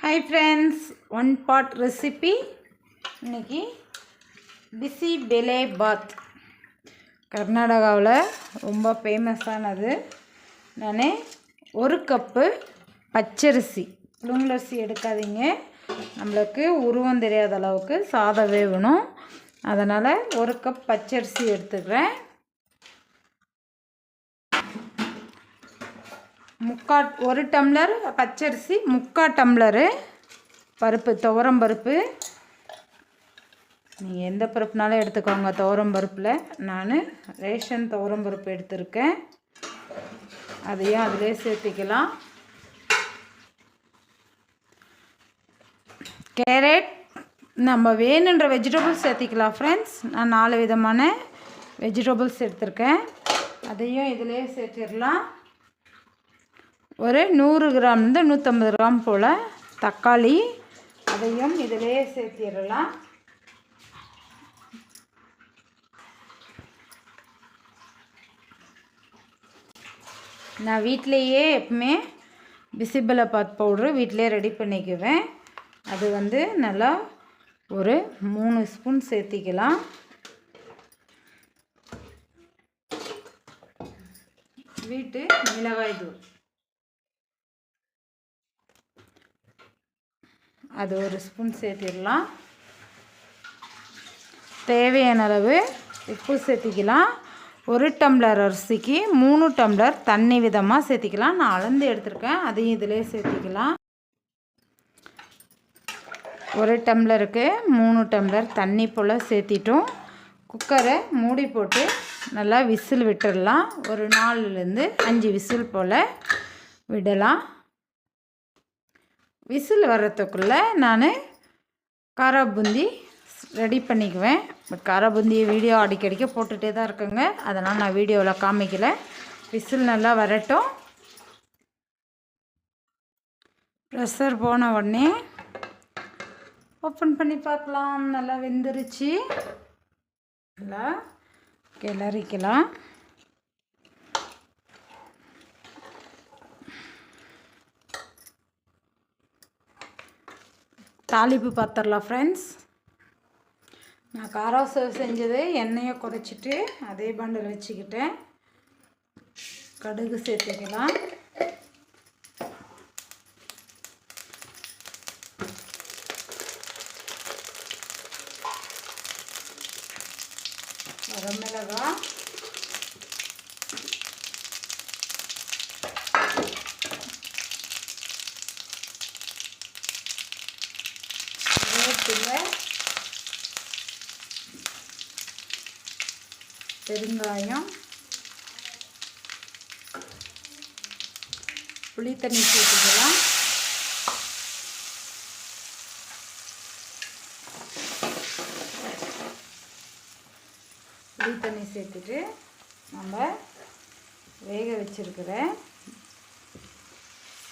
Hi friends one pot recipe இன்னைக்கு பிசி பெலே பாத் கர்நாடகாவில் ரொம்ப ஃபேமஸானது நான் ஒரு கப்பு பச்சரிசி. புழுங்கலரிசி எடுக்காதீங்க. நம்மளுக்கு உருவம் தெரியாத அளவுக்கு சாதம் வேணும் அதனால் ஒரு கப் பச்சரிசி எடுத்துக்கிறேன். முக்கா ஒரு டம்ளர் பச்சரிசி முக்கா டம்ளரு பருப்பு துவரம் பருப்பு. நீங்கள் எந்த பருப்புனாலும் எடுத்துக்கோங்க துவரம் பருப்பில். நான் ரேஷன் துவரம் பருப்பு எடுத்திருக்கேன். அதையும் அதிலே சேர்த்திக்கலாம். கேரட் நம்ம வேணுன்ற வெஜிடபிள்ஸ் சேர்த்திக்கலாம் ஃப்ரெண்ட்ஸ் நான் நாலு விதமான வெஜிடபிள்ஸ் எடுத்திருக்கேன். அதையும் இதிலே சேர்த்திடலாம். ஒரு நூறு கிராம்லேருந்து நூற்றம்பது கிராம் போல் தக்காளி அதையும் இதிலே சேர்த்திடலாம். நான் வீட்டிலையே எப்பவுமே பிசிபலபாத் பவுட்ரு வீட்டிலே ரெடி பண்ணிக்குவேன். அது வந்து நல்லா ஒரு மூணு ஸ்பூன் சேர்த்திக்கலாம். வீட்டு மிளகாய் தூள் அது ஒரு ஸ்பூன் சேர்த்திடலாம். தேவையான அளவு உப்பு சேர்த்திக்கலாம். ஒரு டம்ளர் அரிசிக்கு மூணு டம்ளர் தண்ணி விதமாக சேர்த்திக்கலாம். நான் அளந்து எடுத்திருக்கேன். அதையும் இதிலே சேர்த்திக்கலாம். ஒரு டம்ளருக்கு மூணு டம்ளர் தண்ணி போல் சேர்த்திட்டோம். குக்கரை மூடி போட்டு நல்லா விசில் விட்டுடலாம் ஒரு நாலுலேருந்து அஞ்சு விசில் போல் விடலாம். விசில் வர்றதுக்குள்ளே நான் காரா பூந்தி ரெடி பண்ணிக்குவேன். பட் காரா பூந்தி வீடியோ அடிக்கடிக்க போட்டுகிட்டே தான் இருக்குங்க. அதனால் நான் வீடியோவில் காமிக்கல. விசில் நல்லா வரட்டும். ப்ரெஷர் போன உடனே ஓப்பன் பண்ணி பார்க்கலாம். நல்லா வெந்துருச்சு. நல்லா கிளறிக்கலாம். தாளிப்பு பார்த்துடலாம் ஃப்ரெண்ட்ஸ் நான் காராசம் செஞ்சது எண்ணெயை குறைச்சிட்டு அதே பண்டில் வச்சுக்கிட்டேன். கடுகு சேர்த்துக்கலாம். வரமிளகா வேப்பிலை பெருங்காயம். புளி தண்ணி சேர்த்துக்கலாம். புளி தண்ணி சேர்த்துட்டு நம்ம வேக வச்சிருக்கிற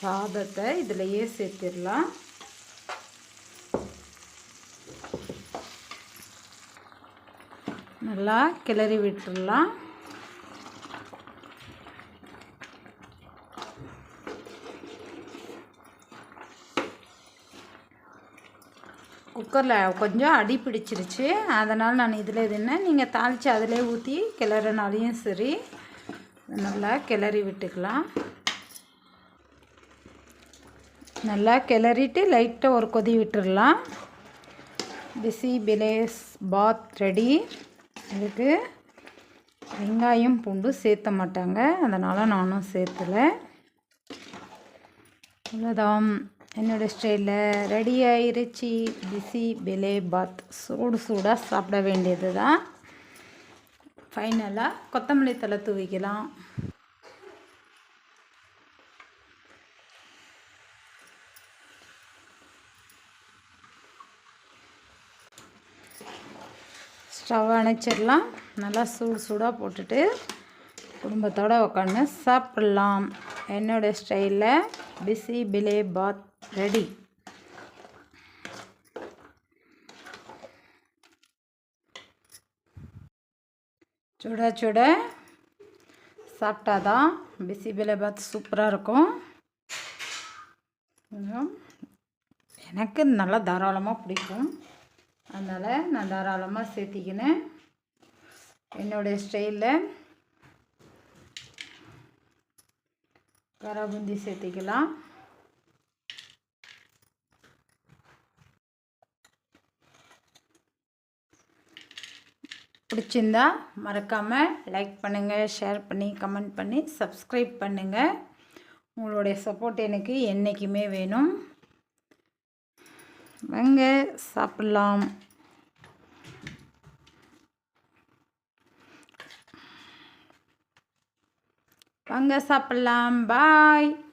சாதத்தை இதிலையே சேர்த்துடலாம். நல்லா கிளறி விட்டுடலாம். குக்கரில் கொஞ்சம் அடி பிடிச்சிருச்சு. அதனால் நான் இதில் இது என்ன நீங்கள் தாளித்து அதிலே ஊற்றி கிளறினாலையும் சரி நல்லா கிளறி விட்டுக்கலாம். நல்லா கிளறிட்டு லைட்டாக ஒரு கொதி விட்டுடலாம். பிசி பிலேஸ் பாத் ரெடி. இதுக்கு வெங்காயம் பூண்டு சேர்த்த மாட்டாங்க. அதனால் நானும் சேர்த்தலை. அவ்வளோதான் என்னோடய ஸ்டைலில் ரெடி ஆயிருச்சு பிசி பிலே பாத் சூடு சூடாக சாப்பிட வேண்டியது தான் ஃபைனலாக கொத்தமல்லி தலை தூவிக்கலாம். ஸ்டவ் அணைச்சிடலாம். நல்லா சூடு சூடாக போட்டுட்டு குடும்பத்தோடு உட்காந்து சாப்பிட்லாம். என்னோடய ஸ்டைலில் பிஸி பிலே பாத் ரெடி. சுட சுட சாப்பிட்டா தான் பிஸி பிலே பாத் சூப்பராக இருக்கும். எனக்கு நல்லா தாராளமாக பிடிக்கும். அதனால் நான் தாராளமாக சேர்த்திக்கினேன் என்னுடைய ஸ்டைலில் கராபுந்தி சேர்த்திக்கலாம். பிடிச்சிருந்தா மறக்காமல் லைக் பண்ணுங்கள் ஷேர் பண்ணி கமெண்ட் பண்ணி சப்ஸ்கிரைப் பண்ணுங்கள் உங்களுடைய சப்போர்ட் எனக்கு என்றைக்குமே வேணும். வாங்க சாப்பிட்லாம். வாங்க சாப்பிட்லாம். பாய்